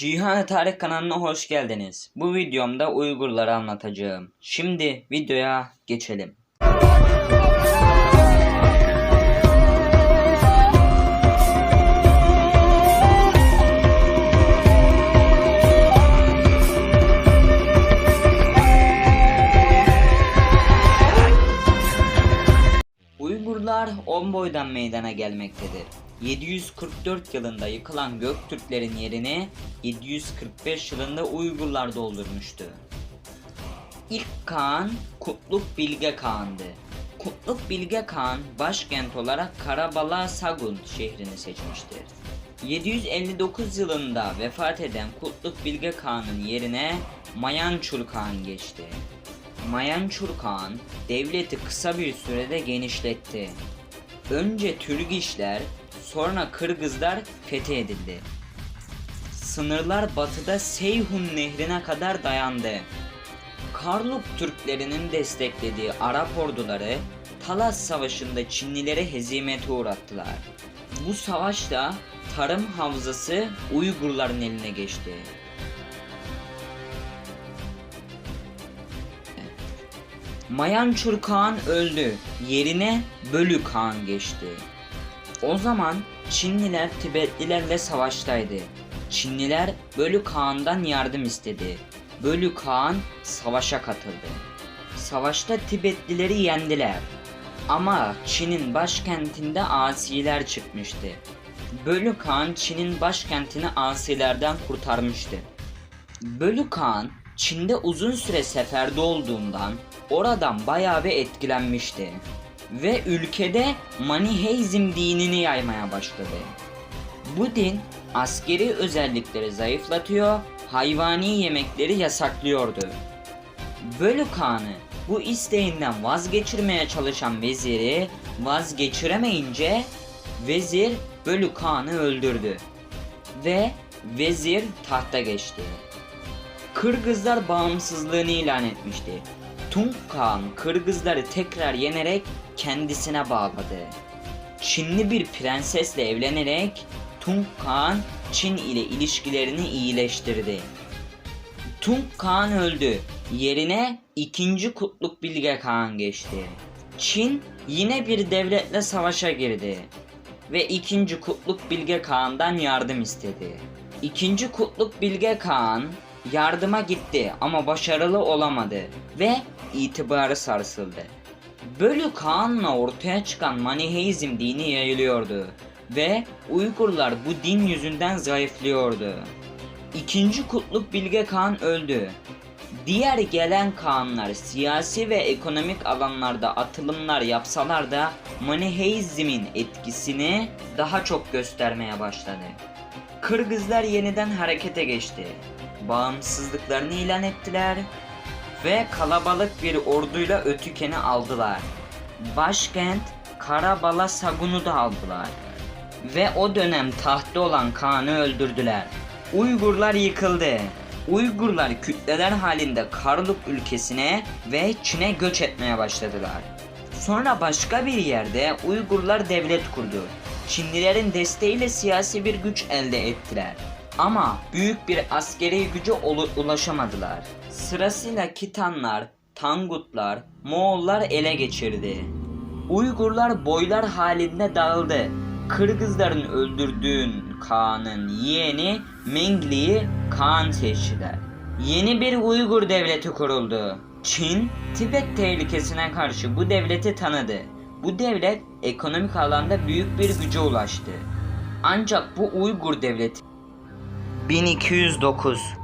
Cihan Tarih kanalına hoş geldiniz. Bu videomda Uygurları anlatacağım. Şimdi videoya geçelim. Uygurlar 10 boydan meydana gelmektedir. 744 yılında yıkılan Göktürklerin yerini 745 yılında Uygurlar doldurmuştu. İlk Kağan Kutluk Bilge Kağan'dı. Kutluk Bilge Kağan başkent olarak Karabala Sagun şehrini seçmiştir. 759 yılında vefat eden Kutluk Bilge Kağan'ın yerine Mayançur Kağan geçti. Mayançur Kağan devleti kısa bir sürede genişletti. Önce Türgişler, sonra Kırgızlar fethedildi. Sınırlar batıda Seyhun nehrine kadar dayandı. Karluk Türklerinin desteklediği Arap orduları Talas Savaşı'nda Çinlileri hezimete uğrattılar. Bu savaşta tarım havzası Uygurların eline geçti. Mayançur Kağan öldü. Yerine Bölü Kağan geçti. O zaman Çinliler Tibetlilerle savaştaydı. Çinliler Bölü Kağan'dan yardım istedi. Bölü Kağan savaşa katıldı. Savaşta Tibetlileri yendiler. Ama Çin'in başkentinde asiler çıkmıştı. Bölü Kağan Çin'in başkentini asilerden kurtarmıştı. Bölü Kağan Çin'de uzun süre seferde olduğundan oradan bayağı bir etkilenmişti. Ve ülkede Maniheizm dinini yaymaya başladı. Bu din askeri özellikleri zayıflatıyor, hayvani yemekleri yasaklıyordu. Bölü Kağan'ı bu isteğinden vazgeçirmeye çalışan veziri vazgeçiremeyince vezir Bölü Kağan'ı öldürdü. Ve vezir tahta geçti. Kırgızlar bağımsızlığını ilan etmişti. Tung Kırgızları tekrar yenerek kendisine bağladı. Çinli bir prensesle evlenerek Tung Çin ile ilişkilerini iyileştirdi. Tung öldü. Yerine ikinci Kutluk Bilge Kağan geçti. Çin yine bir devletle savaşa girdi ve ikinci Kutluk Bilge Kağan'dan yardım istedi. İkinci Kutluk Bilge Kağan yardıma gitti ama başarılı olamadı ve itibarı sarsıldı. Bölü Kağan'la ortaya çıkan Maniheizm dini yayılıyordu ve Uygurlar bu din yüzünden zayıflıyordu. İkinci Kutluk Bilge Kağan öldü. Diğer gelen Kağanlar siyasi ve ekonomik alanlarda atılımlar yapsalar da Maniheizmin etkisini daha çok göstermeye başladı. Kırgızlar yeniden harekete geçti. Bağımsızlıklarını ilan ettiler ve kalabalık bir orduyla Ötüken'i aldılar. Başkent Karabala Sagun'u da aldılar. Ve o dönem tahtta olan Kaan'ı öldürdüler. Uygurlar yıkıldı. Uygurlar kütleler halinde Karluk ülkesine ve Çin'e göç etmeye başladılar. Sonra başka bir yerde Uygurlar devlet kurdu. Çinlilerin desteğiyle siyasi bir güç elde ettiler. Ama büyük bir askeri güce ulaşamadılar. Sırasıyla Kitanlar, Tangutlar, Moğollar ele geçirdi. Uygurlar boylar halinde dağıldı. Kırgızların öldürdüğün Kaan'ın yeğeni Mengli'yi Kaan seçtiler. Yeni bir Uygur devleti kuruldu. Çin, Tibet tehlikesine karşı bu devleti tanıdı. Bu devlet ekonomik alanda büyük bir güce ulaştı. Ancak bu Uygur devleti 1209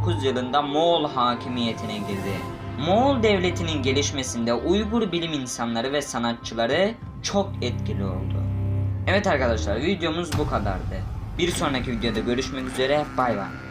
9 yılında Moğol hakimiyetine girdi. Moğol devletinin gelişmesinde Uygur bilim insanları ve sanatçıları çok etkili oldu. Evet arkadaşlar videomuz bu kadardı. Bir sonraki videoda görüşmek üzere bay bay.